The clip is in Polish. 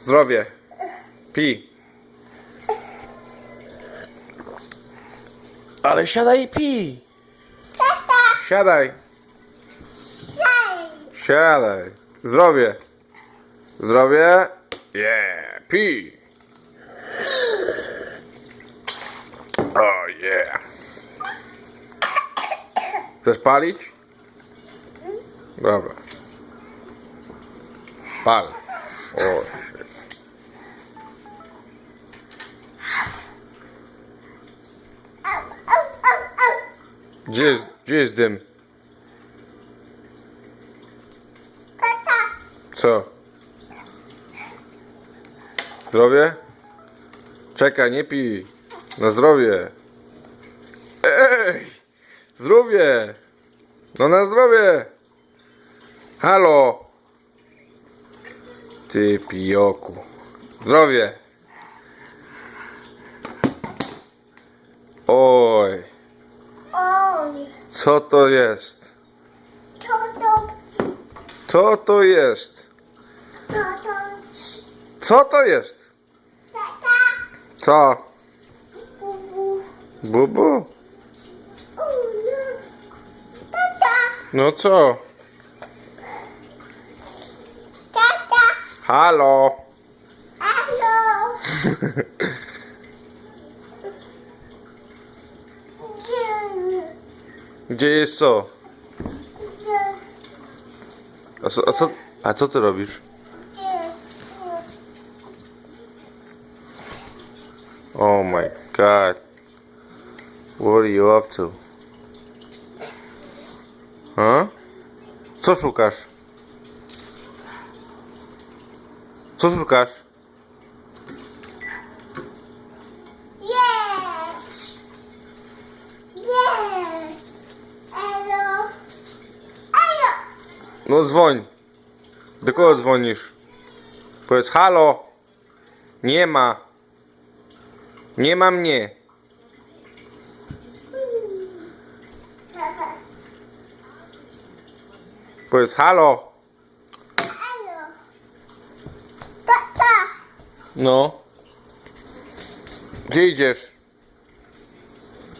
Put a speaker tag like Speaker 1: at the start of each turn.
Speaker 1: Zdrowie. Pi. Ale siadaj i pij. Siadaj. Siadaj. Zdrowie. Zdrowie. Yeah. Pi. Oh yeah. Chcesz palić? Dobra. Pal. O, Gdzie jest, gdzie jest dym? Co? Zdrowie? Czekaj, nie pij. Na zdrowie. Ej! Zdrowie! No na zdrowie! Halo! Ty pijoku. Zdrowie! Co to jest?
Speaker 2: to to,
Speaker 1: Co to jest?
Speaker 2: to to,
Speaker 1: Co to jest?
Speaker 2: tata,
Speaker 1: Co?
Speaker 2: bubu,
Speaker 1: Bubu?
Speaker 2: unu, tata,
Speaker 1: No co?
Speaker 2: tata,
Speaker 1: Halo?
Speaker 2: halo,
Speaker 1: Gdzie jest co? A co, a co, a co ty robisz? Oh my god. What are you up to? Huh? Co szukasz? Co szukasz? No dzwoń. Do kogo dzwonisz? Powiedz halo. Nie ma. Nie ma mnie. Powiedz halo.
Speaker 2: Elo! Tata!
Speaker 1: No. Gdzie idziesz?